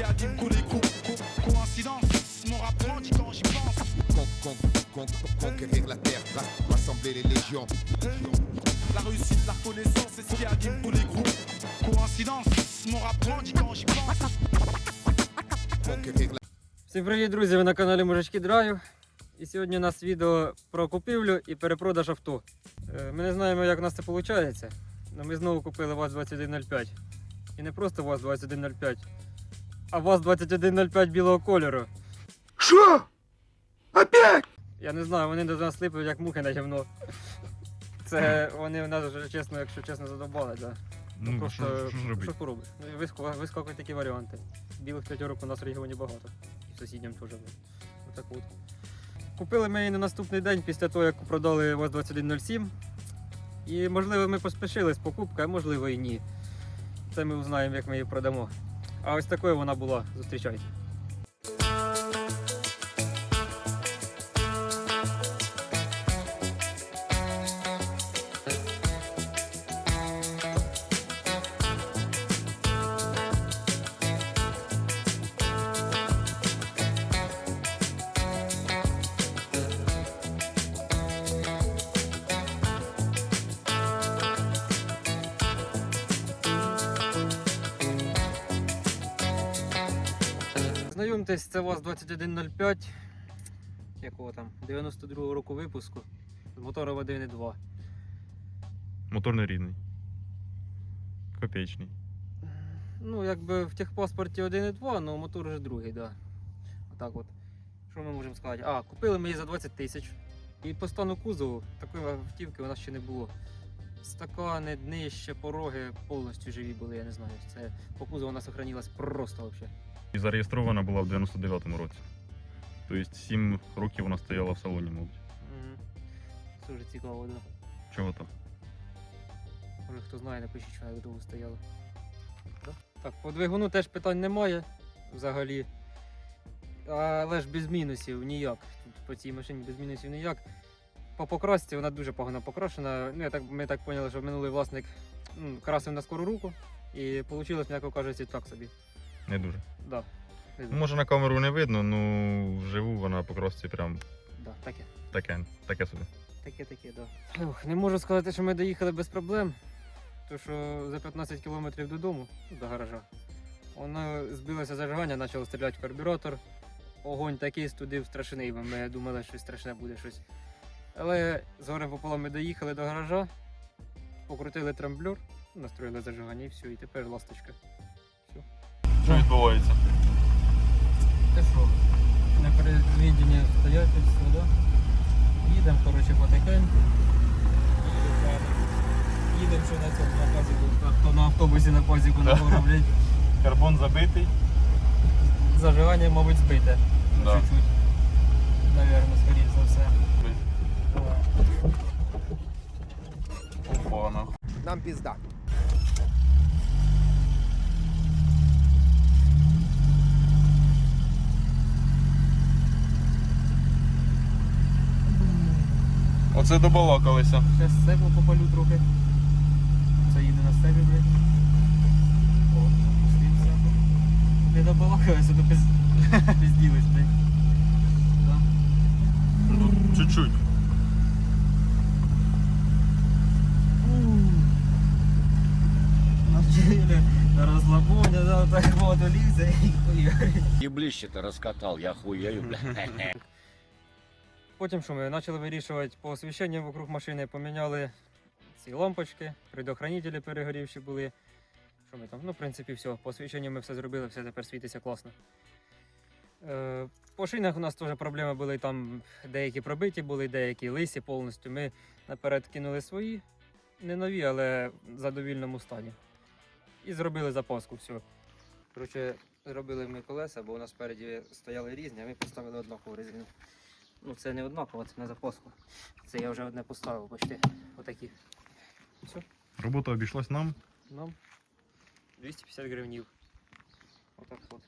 qui anime tous les coups. Co- coïncidence, mon rap grandit quand j'y pense. Con- con- con- con- conquérir la terre, ra- rassembler les légions. La réussite, la reconnaissance, c'est ce qui anime tous les groupes. Coïncidence, mon rap grandit quand j'y pense. Conquérir la Всім привіт, друзі! Ви на каналі Мужички Драйв. І сьогодні у нас відео про купівлю і перепродаж авто. Е, Ми не знаємо, як у нас це виходить, але ми знову купили ВАЗ-2105. І не просто ВАЗ-2105, а ВАЗ-2105 білого кольору. Що? Опять? Я не знаю, вони до нас липли як мухи на гівно. Це вони в нас вже чесно, якщо чесно, задобали, да. Ну, Просто що, що ж робити? що поробиш? Ну, і виск- вискакують такі варіанти. Білих п'ятерок у нас в регіоні багато. І в сусідньому теж. Отак от. Купили ми її на наступний день після того, як продали ВАЗ-2107. І можливо ми поспішили з покупкою, а можливо і ні. Це ми узнаємо, як ми її продамо. А ось такою вона була. Зустрічайте. Знайомтесь, це ВАЗ-2105. Якого там? 92-го року випуску. З мотором 1.2. Мотор не рідний. Копеечний. Ну, якби в техпаспорті 1.2, але мотор вже другий, да. Отак от. Що ми можемо сказати? А, купили ми її за 20 тисяч. І по стану кузову такої автівки у нас ще не було. Стакани, днище, пороги повністю живі були, я не знаю. Це по кузову вона сохранилась просто взагалі. І зареєстрована була в 99-му році. Тобто 7 років вона стояла в салоні, мабуть. Угу. Це вже цікаво, да. Чого там? Може хто знає, напишіть, що як довго стояло. Так, по двигуну теж питань немає взагалі. Але ж без мінусів ніяк. Тут по цій машині без мінусів ніяк. По покрасці вона дуже погано покрашена. Ну, я так, ми так поняли, що минулий власник м, красив на скору руку і вийшло, м'яко кажучи, так собі. Не дуже. Да. Ну, може на камеру не видно, ну вживу вона по кросці прям Да, таке. таке, таке собі. Таке, таке, да. Ух, не можу сказати, що ми доїхали без проблем. То що за 15 кілометрів додому, ну, до гаража, воно збилося зажигання, почало стріляти в карбюратор. Огонь такий студив страшний, бо ми думали, що щось страшне буде щось. Але з горем пополам ми доїхали до гаража, покрутили трамблер, настроїли зажигання і все, і тепер ласточка. Що відбувається? Те що, на передвіденні обстоятельства, да? Їдемо, коротше, потихеньку. Їдемо, що на цьому на пазіку, хто на автобусі на пазіку не роблять. Карбон забитий. Зажигання, мабуть, збите. Да. Чуть-чуть. Навірно, скоріш за все. Давай. Опа, нахуй. Нам пизда. Оце добалакалися. Зараз себе попалю трохи. Це їде на себе, блядь. О, опустився. Не добалакалися, то без... безділись, блядь. Да. Ну, чуть-чуть. Навчили на розслабоні, да, так воду лізе і хуярить. Еблище-то раскатал, я хуею, бля. Потім що ми почали вирішувати по освіщенню вокруг машини, поміняли ці лампочки, предохранителі перегорівші були. Що ми там? Ну, в принципі, все. По освіщенню ми все зробили, все тепер світиться класно. Е, по шинах у нас теж проблеми були, там деякі пробиті були, деякі лисі повністю. Ми наперед кинули свої, не нові, але в задовільному стані. І зробили запаску, все. Коротше, зробили ми колеса, бо у нас спереді стояли різні, а ми поставили однакову резину. Ну, це не однаково, це на запаску. Це я вже одне поставив, бачите. Отакі. Все, Робота обійшлась нам. нам 250 гривнів. Отак от.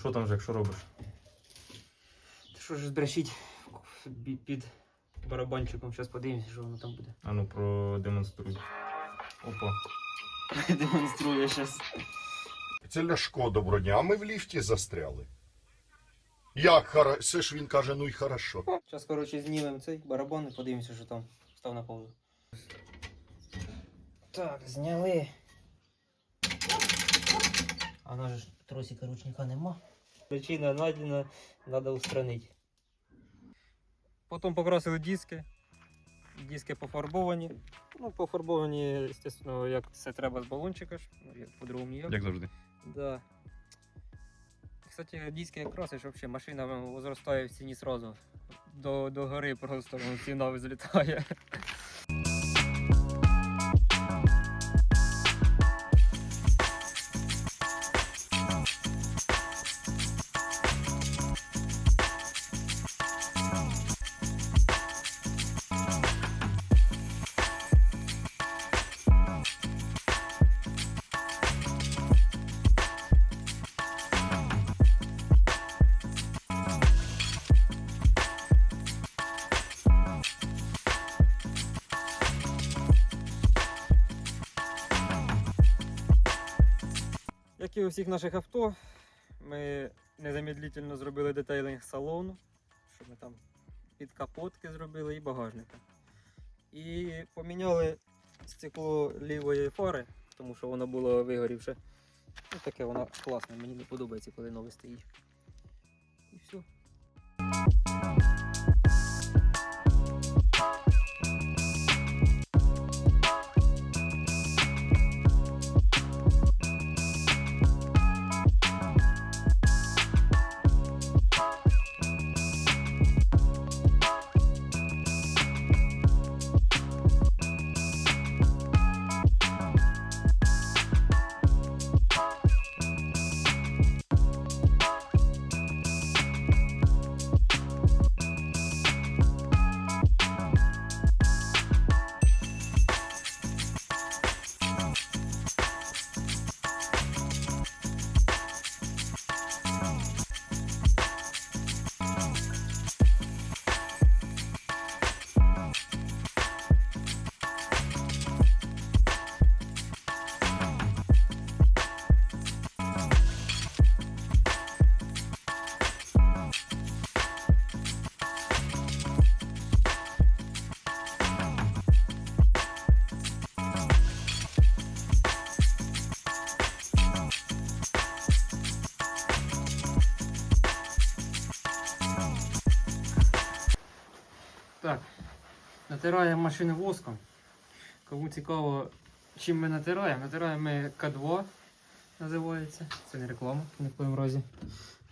Що там, Жек, що робиш? Що ж збрешіть під, барабанчиком, зараз подивимося, що воно там буде. А ну продемонструй. Опа. Демонструю зараз. Це Ляшко добродня, а ми в ліфті застряли. Як хара... Все ж він каже, ну й хорошо. Зараз, коротше, знімемо цей барабан і подивимося, що там став на паузу. Так, зняли. А на ж тросика ручника нема. Причина найдена, треба устранити. Потім покрасили диски. Диски пофарбовані. Ну, пофарбовані, звісно, як це треба з балончика. Ну, як по-другому ніяк. Як завжди. Да. Кстати, диски як красиш, вообще машина возростає в ціні сразу. До, до гори просто ціна взлітає. І у всіх наших авто, ми незамедлительно зробили детейлинг салону, що ми там під капотки зробили і багажника. І поміняли стекло лівої фари, тому що воно було вигорівше. Ну, таке воно класне, мені не подобається, коли нове стоїть. І все. Натираємо машину воском. Кому цікаво, чим ми натираємо, натираємо ми К2 називається. Це не реклама ні в коєму разі.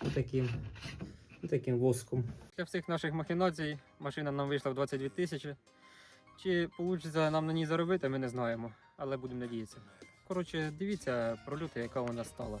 Отаким, отаким воском. Для всіх наших махінацій машина нам вийшла в 22 тисячі. Чи вийде нам на ній заробити, ми не знаємо, але будемо надіятися. Коротше, дивіться про люти, яка вона стала.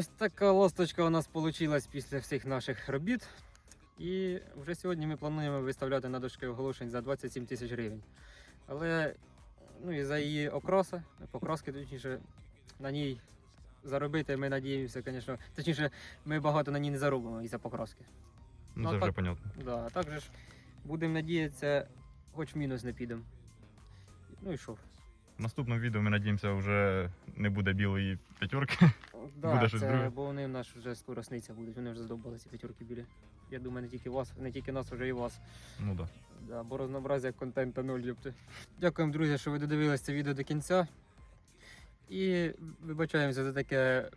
Ось така ласточка у нас вийшла після всіх наших робіт. І вже сьогодні ми плануємо виставляти на дошки оголошень за 27 тисяч гривень. Але ну, і за її окраса, покраски, точніше, на ній заробити ми надіємося, звісно. Точніше, ми багато на ній не заробимо із-за покраски. Ну, Ну, це так. вже понятно. Да, а також будемо надіятися, хоч в мінус не підемо. Ну і що? В наступному відео ми надіємося, вже не буде білої п'ятерки. Да, Буде щось це, друге? бо вони в нас вже скоро сниться будуть, вони вже задовбали ці п'ятерки білі. Я думаю, не тільки вас, не тільки нас, вже і вас. Ну. Да. Да, бо разнообразя контента нуль, ёпти. Дякуємо, друзі, що ви додивились це відео до кінця. І вибачаємося за таке,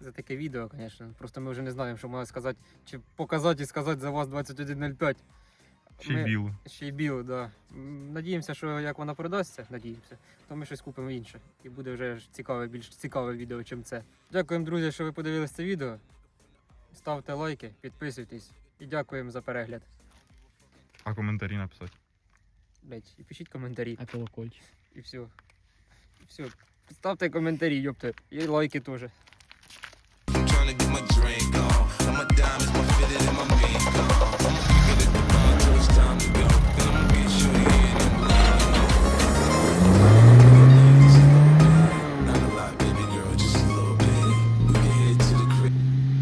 за таке відео, звісно. Просто ми вже не знаємо, що можна сказати, чи показати і сказати за вас 21.05. Ще й білу. Ще й біло, да. Надіємося, що як вона продасться, надіємося, то ми щось купимо інше. І буде вже цікаве, більш цікаве відео, чим це. Дякуємо, друзі, що ви подивилися це відео. ставте лайки, підписуйтесь і дякуємо за перегляд. А коментарі написати. Блять, і пишіть коментарі, А колокольчик. і все. І все. Ставте коментарі, йопте, і лайки теж.